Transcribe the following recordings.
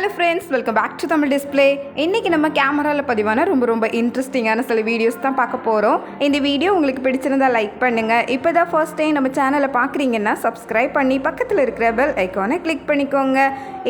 Hello friends welcome back to Tamil display இன்றைக்கி நம்ம கேமராவில் பதிவான ரொம்ப ரொம்ப இன்ட்ரெஸ்டிங்கான சில வீடியோஸ் தான் பார்க்க போகிறோம் இந்த வீடியோ உங்களுக்கு பிடிச்சிருந்தா லைக் பண்ணுங்கள் இப்போ தான் ஃபர்ஸ்ட் டைம் நம்ம சேனலை பார்க்குறீங்கன்னா சப்ஸ்கிரைப் பண்ணி பக்கத்தில் இருக்கிற பெல் ஐக்கானை கிளிக் பண்ணிக்கோங்க.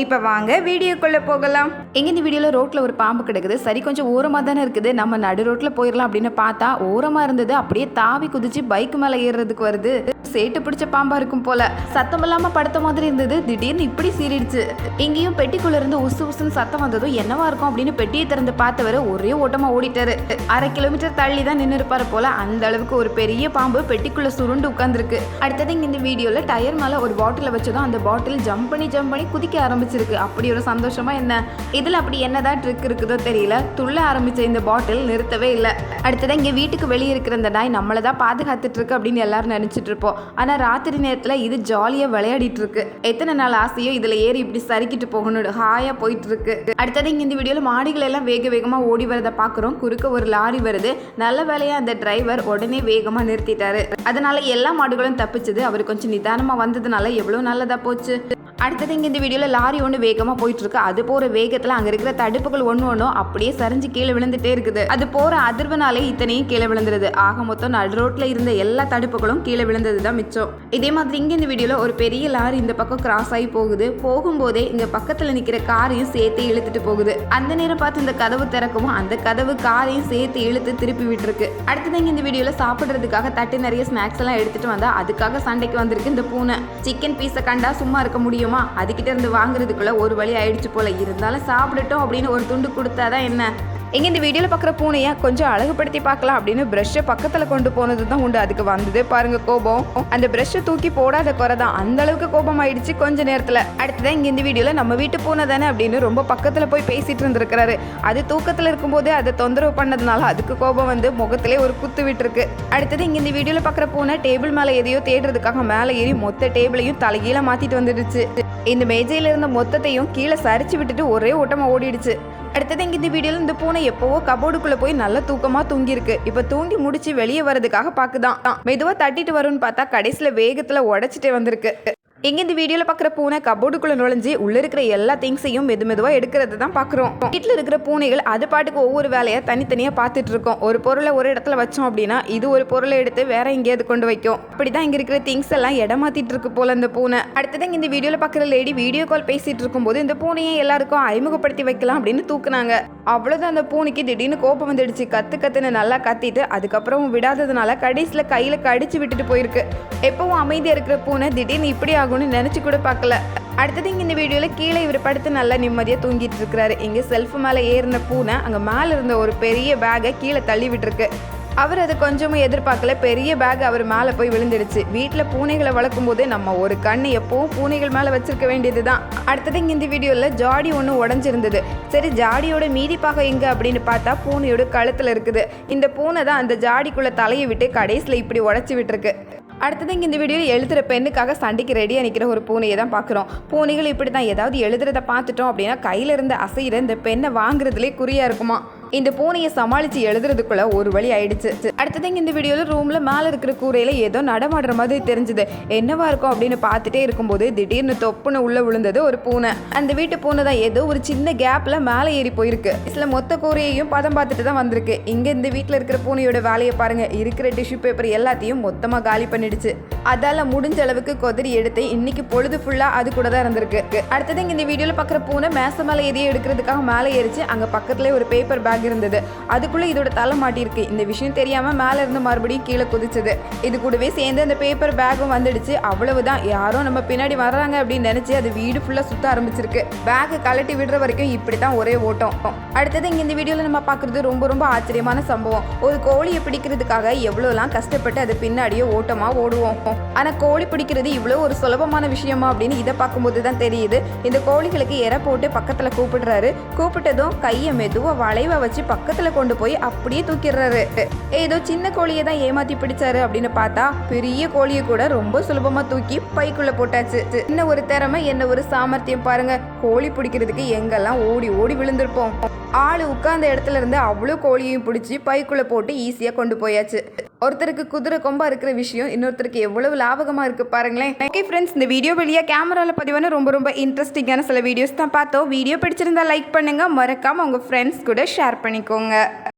இப்போ வாங்க வீடியோக்குள்ளே போகலாம். எங்கே இந்த வீடியோவில் ரோட்டில் ஒரு பாம்பு கிடக்குது. சரி கொஞ்சம் ஓரமாக தானே இருக்குது. நம்ம நடு ரோட்டில் போயிடலாம் அப்படின்னு பார்த்தா ஓரமாக இருந்தது. அப்படியே தாவி குதிச்சு பைக் மேலே ஏறுறதுக்கு வருது. சேட்டு பிடிச்ச பாம்பா இருக்கும் போல. சத்தம் இல்லாம படுத்த மாதிரி இருந்தது. திடீர்னு இப்படி சீறிடுச்சு. எங்கேயும் பெட்டிக்குள்ள இருந்து உசு உசுன்னு சத்தம் வந்ததும் என்னவா இருக்கும் அப்படின்னு பெட்டியை திறந்து பார்த்தவர் ஒரே ஓட்டமா ஓடிட்டாரு. அரை கிலோமீட்டர் தள்ளி தான் நின்று இருப்பாரு போல அந்த அளவுக்கு ஒரு பெரிய பாம்பு பெட்டிக்குள்ள சுருண்டு உட்கார்ந்துருக்கு. அடுத்தது இங்க இந்த வீடியோல டயர் மேல ஒரு பாட்டில வச்சதும் அந்த பாட்டில் ஜம்ப் பண்ணி ஜம்ப் பண்ணி குதிக்க ஆரம்பிச்சிருக்கு. அப்படி ஒரு சந்தோஷமா என்ன? இதுல அப்படி என்னதான் ட்ரிக் இருக்குதோ தெரியல. துள்ள ஆரம்பிச்ச இந்த பாட்டில் நிறுத்தவே இல்லை. அடுத்தது இங்க வீட்டுக்கு வெளியே இருக்கிற இந்த நாய் நம்மளை தான் பாதுகாத்துட்டு இருக்கு அப்படின்னு எல்லாரும் நினைச்சிட்டு இருப்போம். ஆனால் ராத்திரி நேரத்தில் இது ஜாலியாக விளையாடிட்டு இருக்கு எத்தனை நாள் ஆசையோ இதில் ஏறி இப்படி சறுக்கிட்டு போகணும் ஹாயாக போயிட்டு இருக்கு அடுத்தது இங்கே இந்த வீடியோவில் மாடிகள் எல்லாம் வேக வேகமாக ஓடி வரதை பார்க்குறோம் குறுக்க ஒரு லாரி வருது. நல்ல வேலையாக அந்த டிரைவர் உடனே வேகமாக நிறுத்திட்டாரு. அதனால எல்லா மாடுகளும் தப்பிச்சது. அவர் கொஞ்சம் நிதானமாக வந்ததுனால எவ்வளோ நல்லதாக போச்சு. அடுத்தது இங்கே இந்த வீடியோவில் லாரி ஒன்று வேகமாக போயிட்டு இருக்கு அது போகிற வேகத்தில் அங்கே இருக்கிற தடுப்புகள் ஒன்று ஒன்றும் அப்படியே சரிஞ்சு கீழே விழுந்துட்டே இருக்குது. அது போகிற அதிர்வுனாலே இத்தனையும் கீழே விழுந்துருது. ஆக மொத்தம் நடு ரோட்டில் இருந்த எல்லா தடுப்புகளும் கீழே விழுந்தது தான் மிச்சம். இதே மாதிரி இங்கே இந்த வீடியோவில் ஒரு பெரிய லாரி இந்த பக்கம் கிராஸ் ஆகி போகுது. போகும்போதே இங்கே பக்கத்தில் நிற்கிற காரையும் சேர்த்து இழுத்துட்டு போகுது. அந்த நேரம் பார்த்து இந்த கதவு திறக்கவும் அந்த கதவு காரையும் சேர்த்து இழுத்து திருப்பி விட்டுருக்கு. அடுத்தது இங்கே இந்த வீடியோவில் சாப்பிட்றதுக்காக தட்டு நிறைய ஸ்நாக்ஸ் எல்லாம் எடுத்துட்டு வந்தால் அதுக்காக சண்டைக்கு வந்திருக்கு இந்த பூனை. சிக்கன் பீஸை கண்டா சும்மா இருக்க முடியும்? அதுக்கிட்ட இருந்து வாங்குறதுக்குள்ள ஒரு வழி ஆயிடுச்சு போல. இருந்தாலும் சாப்பிடட்டும் அப்படின்னு ஒரு துண்டு கொடுத்தாதான் என்ன? இங்கே இந்த வீடியோவில் பார்க்குற பூனையை கொஞ்சம் அழகுபடுத்தி பார்க்கலாம் அப்படின்னு ப்ரஷ்ஷை பக்கத்தில் கொண்டு போனது தான் உண்டு. அதுக்கு வந்ததே பாருங்க கோபம். அந்த ப்ரஷ்ஷை தூக்கி போடாத குறை தான். அந்த அளவுக்கு கோபம் ஆயிடுச்சு கொஞ்ச நேரத்தில். அடுத்ததான் இங்கே இந்த வீடியோவில் நம்ம வீட்டு பூனை தானே அப்படின்னு ரொம்ப பக்கத்தில் போய் பேசிட்டு இருந்திருக்கிறாரு. அது தூக்கத்தில் இருக்கும்போதே அதை தொந்தரவு பண்ணதுனால அதுக்கு கோபம் வந்து முகத்திலே ஒரு குத்து விட்டுருக்கு. அடுத்தது இங்கே இந்த வீடியோவில் பார்க்குற பூனை டேபிள் மேலே எதையோ தேடுறதுக்காக மேலே ஏறி மொத்த டேபிளையும் தலைகீழ மாற்றிட்டு வந்துடுச்சு. இந்த மேஜையில் இருந்த மொத்தத்தையும் கீழே சரிச்சு விட்டுட்டு ஒரே ஓட்டமாக ஓடிடுச்சு. அடுத்தது இங்கே இந்த வீடியோவில் இந்த பூனை எப்போவோ கபோர்டுக்குள்ளே போய் நல்ல தூக்கமாக தூங்கியிருக்கு. இப்போ தூங்கி முடிச்சு வெளியே வரதுக்காக பார்க்குதான் மெதுவாக தட்டிட்டு வரும்னு பார்த்தா கடைசியில் வேகத்தில் உடச்சிட்டே வந்திருக்கு. எங்க இந்த வீடியோல பாக்குற பூனை கபோர்டுக்குள்ள நுழைஞ்சு உள்ள இருக்கிற எல்லா திங்ஸையும் மெது மெதுவா எடுக்கிறது தான் பாக்குறோம். வீட்டுல இருக்கிற பூனைகள் அது பாட்டுக்கு ஒவ்வொரு வேலையை தனித்தனியா பார்த்துட்டு இருக்கோம். ஒரு பொருளை ஒரு இடத்துல வச்சோம் அப்படின்னா இது ஒரு பொருளை எடுத்து வேற எங்கேயாவது கொண்டு வைக்கும். அப்படிதான் இங்க இருக்கிற திங்ஸ் எல்லாம் இடமாத்திட்டு இருக்கு போல இந்த பூனை. அடுத்தது இங்க இந்த வீடியோல பாக்குற லேடி வீடியோ கால் பேசிட்டு இருக்கும்போது இந்த பூனையை எல்லாருக்கும் அறிமுகப்படுத்தி வைக்கலாம் அப்படின்னு தூக்குனாங்க. அவ்வளவுதான் அந்த பூனைக்கு திடீர்னு கோபம் வந்துடுச்சு. கத்து கத்துன்னு நல்லா கத்திட்டு அதுக்கப்புறம் விடாததுனால கடைசியில கையில கடிச்சு விட்டுட்டு போயிருக்கு. எப்பவும் அமைதியா இருக்கிற பூனை திடீர்னு இப்படி ஆகும்னு நினச்சி கூட பார்க்கல. அடுத்தது இங்கே இந்த வீடியோவில் கீழே இவர் படுத்து நல்லா நிம்மதியாக தூங்கிட்டு இருக்கிறாரு. இங்கே செல்ஃப் மேலே ஏறின பூனை அங்கே மேலே இருந்த ஒரு பெரிய பேகை கீழே தள்ளி விட்டுருக்கு. அவர் அதை கொஞ்சமும் எதிர்பார்க்கல. பெரிய பேக் அவர் மேலே போய் விழுந்துடுச்சு. வீட்டில் பூனைகளை வளர்க்கும் போது நம்ம ஒரு கண் எப்பவும் பூனைகள் மேலே வச்சிருக்க வேண்டியது தான் அடுத்தது இங்கே இந்த வீடியோவில் ஜாடி ஒன்று உடஞ்சிருந்தது. சரி ஜாடியோட மீதி பாகம் எங்கே அப்படின்னு பார்த்தா பூனையோட கழுத்தில் இருக்குது. இந்த பூனை தான் அந்த ஜாடிக்குள்ளே தலையை விட்டு கடைசியில் இப்படி உடச்சி விட்டுருக்கு. அடுத்தது இங்கே இந்த வீடியோவில் எழுதுகிற பெண்ணுக்காக சண்டைக்கு ரெடியாக நிற்கிற ஒரு பூனையை தான் பார்க்குறோம். பூனைகள் இப்படி தான் ஏதாவது எழுதுறதை பார்த்துட்டோம் அப்படின்னா கையில் இருந்து அசைகிற இந்த பெண்ணை வாங்குறதுலே குறியாக இருக்குமா? இந்த பூனையை சமாளித்து எழுதுறதுக்குள்ள ஒரு வழி ஆயிடுச்சு. அடுத்தது இந்த வீடியோவில் ரூமில் மேலே இருக்கிற கூரையில் ஏதோ நடமாடுற மாதிரி தெரிஞ்சுது. என்னவா இருக்கும் அப்படின்னு பார்த்துட்டே இருக்கும்போது திடீர்னு தொப்புன்னு உள்ளே விழுந்தது ஒரு பூனை. அந்த வீட்டு பூனை தான் ஏதோ ஒரு சின்ன கேப்பில் மேலே ஏறி போயிருக்கு. இதில் மொத்த கூரையையும் பதம் பார்த்துட்டு தான் வந்திருக்கு. இங்கே இந்த வீட்டில் இருக்கிற பூனையோட வேலையை பாருங்கள் இருக்கிற டிஷ்யூ பேப்பர் எல்லாத்தையும் மொத்தமாக காலி பண்ணிடுச்சு. அதால முடிஞ்ச அளவுக்கு கொதறி எடுத்து இன்னைக்கு பொழுது ஃபுல்லாக அது கூட தான் இருந்திருக்கு. அடுத்தது இங்கே இந்த வீடியோவில் பார்க்குற பூனை மேச மேலே எதையும் எடுக்கிறதுக்காக மேலே ஏறிச்சு. அங்கே பக்கத்துலேயே ஒரு பேப்பர் பேக் இருந்தது. அதுக்குள்ளே இதோட தலை மாட்டியிருக்கு. இந்த விஷயம் தெரியாமல் மேலே இருந்து மறுபடியும் கீழே குதிச்சது. இது கூடவே சேர்ந்து அந்த பேப்பர் பேக்கும் வந்துடுச்சு. அவ்வளவுதான். யாரோ நம்ம பின்னாடி வர்றாங்க அப்படின்னு நினச்சி அது வீடு ஃபுல்லாக சுத்த ஆரம்பிச்சிருக்கு. பேக்கை கழட்டி விடுற வரைக்கும் இப்படி தான் ஒரே ஓட்டம். அடுத்தது இங்கே இந்த வீடியோவில் நம்ம பார்க்குறது ரொம்ப ரொம்ப ஆச்சரியமான சம்பவம். ஒரு கோழியை பிடிக்கிறதுக்காக எவ்வளோலாம் கஷ்டப்பட்டு அது பின்னாடியே ஓட்டமாக ஓடுவோம். ஆனால் கோழி பிடிக்கிறது இவ்வளோ ஒரு சுலபமான விஷயமா அப்படின்னு இதை பார்க்கும்போது தான் தெரியுது. இந்த கோழிகளுக்கு எரை போட்டு பக்கத்தில் கூப்பிடுறாரு. கூப்பிட்டதும் கையை மெதுவாக வளைவை வச்சு பக்கத்தில் கொண்டு போய் அப்படியே தூக்கிடுறாரு. ஏதோ சின்ன கோழியை தான் ஏமாத்தி பிடிச்சாரு அப்படின்னு பார்த்தா பெரிய கோழியை கூட ரொம்ப சுலபமாக தூக்கி பைக்குள்ளே போட்டாச்சு. என்ன ஒரு திறமை என்ன ஒரு சாமர்த்தியம் பாருங்க. கோழி பிடிக்கிறதுக்கு எங்கெல்லாம் ஓடி ஓடி விழுந்திருப்போம். ஆள் உட்கார்ந்த இடத்துல இருந்து அவ்வளோ கோழியையும் பிடிச்சி பைக்குள்ளே போட்டு ஈஸியாக கொண்டு போயாச்சு. ஒருத்தருக்கு குதிரை கொம்பா இருக்கிற விஷயம் இன்னொருத்தருக்கு எவ்வளவு லாபகமாக இருக்குது பாருங்களேன். ஓகே ஃப்ரெண்ட்ஸ் இந்த வீடியோ வெளியே கேமராவில் பதிவான ரொம்ப ரொம்ப இன்ட்ரெஸ்டிங்கான சில வீடியோஸ் தான் பார்த்தோம். வீடியோ பிடிச்சிருந்தா லைக் பண்ணுங்கள் மறக்காமல் உங்கள் ஃப்ரெண்ட்ஸ் கூட ஷேர் பண்ணிக்கோங்க.